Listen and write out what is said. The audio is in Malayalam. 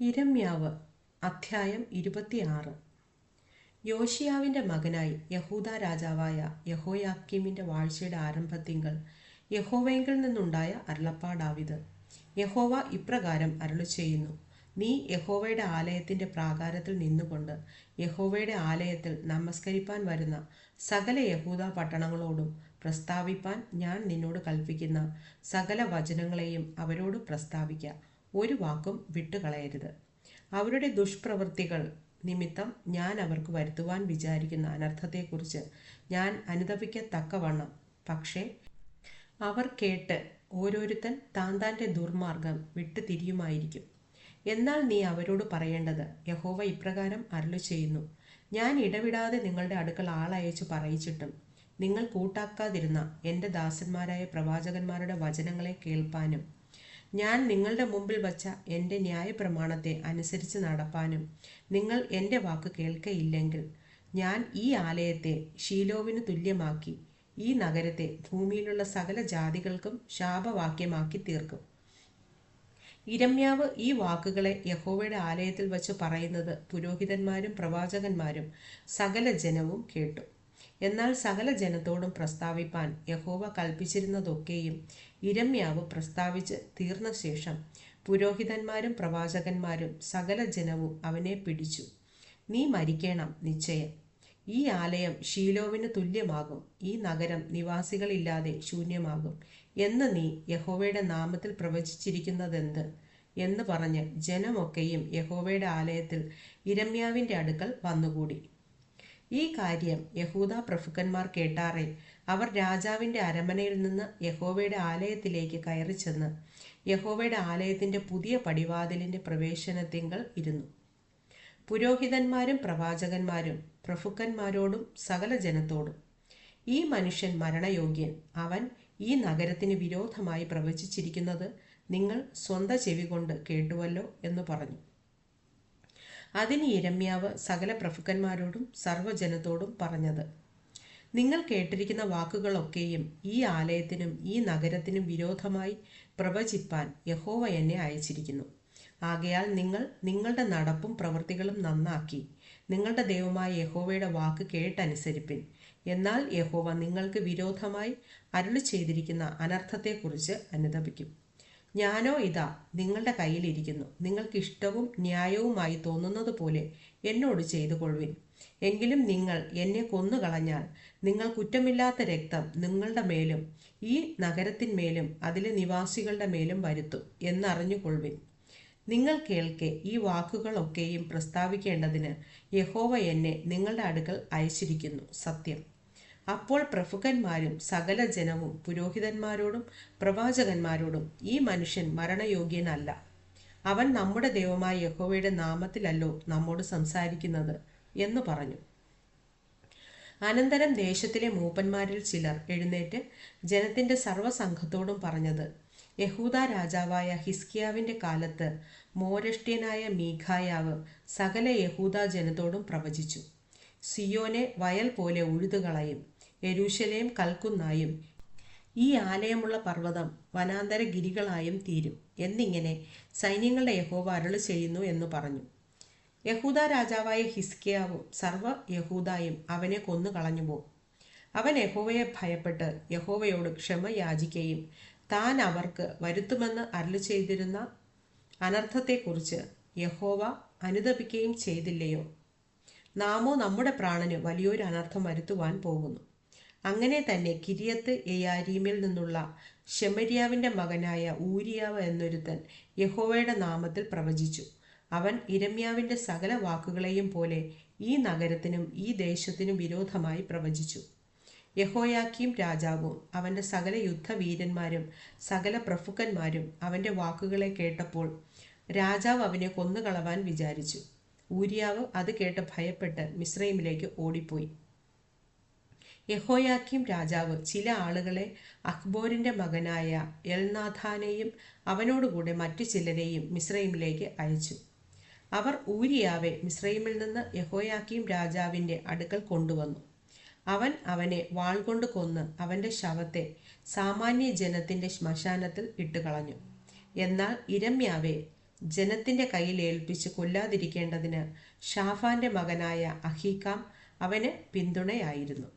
ഇരമ്യാവ് അധ്യായം ഇരുപത്തിയാറ്. യോഷിയാവിന്റെ മകനായി യഹൂദ രാജാവായ യഹോയാക്കീമിന്റെ വാഴ്ചയുടെ ആരംഭത്തിങ്കൽ യഹോവയെങ്കിൽ നിന്നുണ്ടായ അരുളപ്പാടാവിത്. യഹോവ ഇപ്രകാരം അരുളി ചെയ്യുന്നു നീ യഹോവയുടെ ആലയത്തിന്റെ പ്രാകാരത്തിൽ നിന്നുകൊണ്ട് യഹോവയുടെ ആലയത്തിൽ നമസ്കരിപ്പാൻ വരുന്ന സകല യഹൂദ പട്ടണങ്ങളോടും പ്രസ്താവിപ്പാൻ ഞാൻ നിന്നോട് കൽപ്പിക്കുന്ന സകല വചനങ്ങളെയും അവരോട് പ്രസ്താവിക്ക. ഒരു വാക്കും വിട്ടുകളയരുത്. അവരുടെ ദുഷ്പ്രവൃത്തികൾ നിമിത്തം ഞാൻ അവർക്ക് വരുത്തുവാൻ വിചാരിക്കുന്ന അനർത്ഥത്തെക്കുറിച്ച് ഞാൻ അനുതപിക്കത്തക്കവണ്ണം. പക്ഷേ അവർ കേട്ട് ഓരോരുത്തൻ താൻ താന്റെ ദുർമാർഗം വിട്ടു തിരിയുമായിരിക്കും എന്നാൽ നീ അവരോട് പറയേണ്ടത് യഹോവ ഇപ്രകാരം അരുളു ചെയ്യുന്നു ഞാൻ ഇടവിടാതെ നിങ്ങളുടെ അടുക്കൽ ആളയച്ചു പറയിച്ചിട്ടും നിങ്ങൾ കൂട്ടാക്കാതിരുന്ന എന്റെ ദാസന്മാരായ പ്രവാചകന്മാരുടെ വചനങ്ങളെ കേൾപ്പാനും ഞാൻ നിങ്ങളുടെ മുമ്പിൽ വച്ച എന്റെ ന്യായപ്രമാണത്തെ അനുസരിച്ച് നടപ്പാനും നിങ്ങൾ എന്റെ വാക്ക് കേൾക്കയില്ലെങ്കിൽ ഞാൻ ഈ ആലയത്തെ ഷീലോവിന് തുല്യമാക്കി ഈ നഗരത്തെ ഭൂമിയിലുള്ള സകല ജാതികൾക്കും ശാപവാക്യമാക്കി തീർക്കും. ഇരമ്യാവ് ഈ വാക്കുകളെ യഹോവയുടെ ആലയത്തിൽ വച്ച് പറയുന്നത് പുരോഹിതന്മാരും പ്രവാചകന്മാരും സകല ജനവും കേട്ടു. എന്നാൽ സകല ജനത്തോടും പ്രസ്താവിപ്പാൻ യഹോവ കൽപ്പിച്ചിരുന്നതൊക്കെയും ഇരമ്യാവ് പ്രസ്താവിച്ച് തീർന്ന ശേഷം പുരോഹിതന്മാരും പ്രവാചകന്മാരും സകല ജനവും അവനെ പിടിച്ചു. നീ മരിക്കണം നിശ്ചയം. ഈ ആലയം ഷീലോവിന് തുല്യമാകും. ഈ നഗരം നിവാസികളില്ലാതെ ശൂന്യമാകും. എന്ന് നീ യഹോവയുടെ നാമത്തിൽ പ്രവചിച്ചിരിക്കുന്നതെന്ത് എന്ന് പറഞ്ഞ് ജനമൊക്കെയും യഹോവയുടെ ആലയത്തിൽ ഇരമ്യാവിന്റെ അടുക്കൽ വന്നുകൂടി. ഈ കാര്യം യഹൂദ പ്രഭുക്കന്മാർ കേട്ടാറെ അവർ രാജാവിന്റെ അരമനയിൽ നിന്ന് യഹോവയുടെ ആലയത്തിലേക്ക് കയറി ചെന്ന് യഹോവയുടെ ആലയത്തിന്റെ പുതിയ പടിവാതിലിന്റെ പ്രവേശനത്തിങ്കൾ ഇരുന്നു. പുരോഹിതന്മാരും പ്രവാചകന്മാരും പ്രഭുക്കന്മാരോടും സകല ജനത്തോടും ഈ മനുഷ്യൻ മരണയോഗ്യൻ. അവൻ ഈ നഗരത്തിന് വിരോധമായി പ്രവചിച്ചിരിക്കുന്നത് നിങ്ങൾ സ്വന്തം ചെവി കൊണ്ട് കേട്ടുവല്ലോ എന്ന് പറഞ്ഞു. അതിന് ഇരമ്യാവ് സകല പ്രഭുക്കന്മാരോടും സർവജനത്തോടും പറഞ്ഞത്. നിങ്ങൾ കേട്ടിരിക്കുന്ന വാക്കുകളൊക്കെയും ഈ ആലയത്തിനും ഈ നഗരത്തിനും വിരോധമായി പ്രവചിപ്പാൻ യഹോവ എന്നെ അയച്ചിരിക്കുന്നു. ആകയാൽ നിങ്ങൾ നിങ്ങളുടെ നടപ്പും പ്രവൃത്തികളും നന്നാക്കി നിങ്ങളുടെ ദൈവമായ യഹോവയുടെ വാക്ക് കേട്ടനുസരിപ്പിൻ. എന്നാൽ യഹോവ നിങ്ങൾക്ക് വിരോധമായി അരുളി ചെയ്തിരിക്കുന്ന അനർത്ഥത്തെക്കുറിച്ച് അനുതപിക്കും. ഞാനോ ഇതാ നിങ്ങളുടെ കയ്യിലിരിക്കുന്നു. നിങ്ങൾക്ക് ഇഷ്ടവും ന്യായവുമായി തോന്നുന്നത് പോലെ എന്നോട് ചെയ്തു കൊള്ളുവിൻ എങ്കിലും നിങ്ങൾ എന്നെ കൊന്നുകളഞ്ഞാൽ നിങ്ങൾ കുറ്റമില്ലാത്ത രക്തം നിങ്ങളുടെ മേലും ഈ നഗരത്തിന്മേലും അതിലെ നിവാസികളുടെ മേലും വരുത്തും എന്നറിഞ്ഞുകൊള്ളുവിൻ. നിങ്ങൾ കേൾക്കെ ഈ വാക്കുകളൊക്കെയും പ്രസ്താവിക്കേണ്ടതിന് യഹോവ എന്നെ നിങ്ങളുടെ അടുക്കൽ അയച്ചിരിക്കുന്നു. സത്യം. അപ്പോൾ പ്രഭുക്കന്മാരും സകല ജനവും പുരോഹിതന്മാരോടും പ്രവാചകന്മാരോടും ഈ മനുഷ്യൻ മരണയോഗ്യനല്ല. അവൻ നമ്മുടെ ദൈവമായ യഹോവയുടെ നാമത്തിലല്ലോ നമ്മോട് സംസാരിക്കുന്നത് എന്ന് പറഞ്ഞു. അനന്തരം ദേശത്തിലെ മൂപ്പന്മാരിൽ ചിലർ എഴുന്നേറ്റ് ജനത്തിന്റെ സർവസംഘത്തോടും പറഞ്ഞത് യഹൂദ രാജാവായ ഹിസ്കിയാവിന്റെ കാലത്ത് മോരഷ്ട്യനായ മീഖായാവ് സകല യഹൂദ ജനത്തോടും പ്രവചിച്ചു. സിയോനെ വയൽ പോലെ ഉഴുതുകളയും യെരൂശലേം കൽക്കുന്നായും. ഈ ആലയമുള്ള പർവതം വനാന്തര ഗിരികളായും തീരും എന്നിങ്ങനെ സൈന്യങ്ങളുടെ യഹോവ അരുളി ചെയ്യുന്നു എന്ന് പറഞ്ഞു. യഹൂദ രാജാവായ ഹിസ്കിയാവും സർവ യഹൂദായും അവനെ കൊന്നു കളഞ്ഞുപോകും അവൻ യഹോവയെ ഭയപ്പെട്ട് യഹോവയോട് ക്ഷമ യാചിക്കുകയും താൻ അവർക്ക് വരുത്തുമെന്ന് അരുളി ചെയ്തിരുന്ന അനർത്ഥത്തെക്കുറിച്ച് യഹോവ അനുദപിക്കുകയും ചെയ്തില്ലയോ? നാമോ നമ്മുടെ പ്രാണന് വലിയൊരു അനർത്ഥം വരുത്തുവാൻ പോകുന്നു. അങ്ങനെ തന്നെ കിരിയത്ത് എയാരീമിൽ നിന്നുള്ള ഷെമരിയാവിന്റെ മകനായ ഊരിയാവ് എന്നൊരുത്തൻ യഹോവയുടെ നാമത്തിൽ പ്രവചിച്ചു. അവൻ ഇരമ്യാവിന്റെ സകല വാക്കുകളെയും പോലെ ഈ നഗരത്തിനും ഈ ദേശത്തിനും വിരോധമായി പ്രവചിച്ചു. യഹോയാക്കിയും രാജാവും അവന്റെ സകല യുദ്ധവീരന്മാരും സകല പ്രഫുക്കന്മാരും അവന്റെ വാക്കുകളെ കേട്ടപ്പോൾ രാജാവ് അവനെ കൊന്നുകളവാൻ വിചാരിച്ചു. ഊര്യാവ് അത് കേട്ട് ഭയപ്പെട്ട് മിശ്രൈമിലേക്ക് ഓടിപ്പോയി. യഹോയാക്കീം രാജാവ് ചില ആളുകളെ അക്ബോരിന്റെ മകനായ എൽനാഥാനെയും അവനോടുകൂടെ മറ്റു ചിലരെയും മിശ്രൈമിലേക്ക് അയച്ചു. അവർ ഊരിയാവെ മിശ്രൈമിൽ നിന്ന് യഹോയാക്കിം രാജാവിന്റെ അടുക്കൽ കൊണ്ടുവന്നു. അവൻ അവനെ വാൾ കൊണ്ട് കൊന്ന് അവന്റെ ശവത്തെ സാമാന്യ ജനത്തിന്റെ ശ്മശാനത്തിൽ ഇട്ടുകളഞ്ഞു. എന്നാൽ ഇരമ്യാവെ ജനത്തിന്റെ കയ്യിൽ ഏൽപ്പിച്ച് കൊല്ലാതിരിക്കേണ്ടതിന് ഷാഫാന്റെ മകനായ അഹീക്കാം അവന് പിന്തുണയായിരുന്നു.